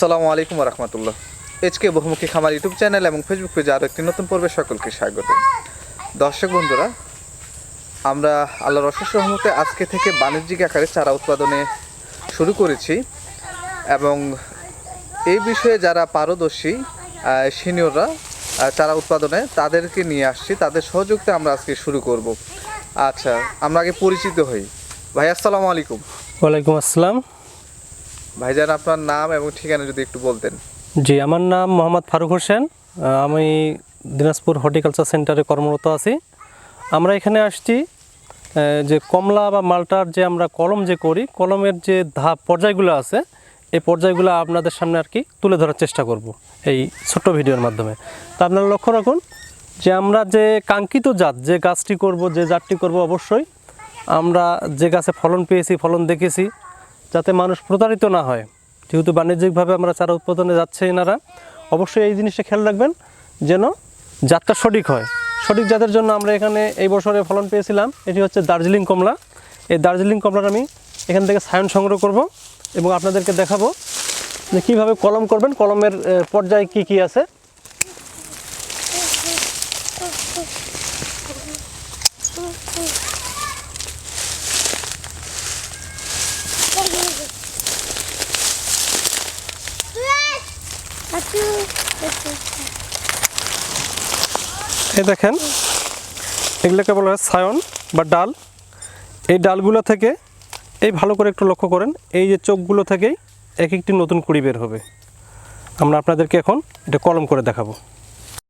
আসসালামু আলাইকুম রহমতুল্লাহ। এইচকে বহুমুখী খামার ইউটিউব চ্যানেল এবং ফেসবুক পেজে আরও একটি নতুন পর্বে সকলকে স্বাগত। দর্শক বন্ধুরা, আমরা আল্লাহর অশেষ রহমতে আজকে থেকে বাণিজ্যিক আকারে চারা উৎপাদনে শুরু করেছি এবং এই বিষয়ে যারা পারদর্শী সিনিয়ররা চারা উৎপাদনে তাদেরকে নিয়ে আসছি, তাদের সহযোগিতা আমরা আজকে শুরু করব। আচ্ছা আমরা আগে পরিচিত হই। ভাই, আসসালামু আলাইকুম। ওয়ালাইকুম আসসালাম। ভাইজান, আপনার নাম এবং ঠিকানা যদি একটু বলতেন। জি, আমার নাম মোহাম্মদ ফারুক হোসেন। আমি দিনাজপুর হর্টিকালচার সেন্টারে কর্মরত আছি। আমরা এখানে আসছি যে কমলা বা মালটার যে আমরা কলম যে করি, কলমের যে ধাপ পর্যায়গুলো আছে, এই পর্যায়গুলো আপনাদের সামনে আর কি তুলে ধরার চেষ্টা করব এই ছোট্ট ভিডিওর মাধ্যমে। তা আপনারা লক্ষ্য রাখুন যে আমরা যে কাঙ্ক্ষিত জাত, যে গাছটি করব, যে জাতটি করব অবশ্যই আমরা যে গাছে ফলন পেয়েছি, ফলন দেখেছি যাতে মানুষ প্রতারিত না হয়। যেহেতু বাণিজ্যিকভাবে আমরা চারা উৎপাদনে যাচ্ছে এনারা, অবশ্যই এই জিনিসটা খেয়াল রাখবেন যেন জাতটা সঠিক হয়। সঠিক জাতের জন্য আমরা এখানে এই বছরে ফলন পেয়েছিলাম, এটি হচ্ছে দার্জিলিং কমলা। এই দার্জিলিং কমলার আমি এখান থেকে সায়ন সংগ্রহ করব এবং আপনাদেরকে দেখাবো যে কীভাবে কলম করবেন, কলমের পর্যায়ে কি কি আছে। এই দেখেন, এগুলোকে বলা হয় সায়ন বা ডাল। এই ডালগুলো থেকে এই ভালো করে একটু লক্ষ্য করেন, এই যে চোখগুলো থেকেই এক একটি নতুন কুড়ি বের হবে। আমরা আপনাদেরকে এখন এটা কলম করে দেখাবো।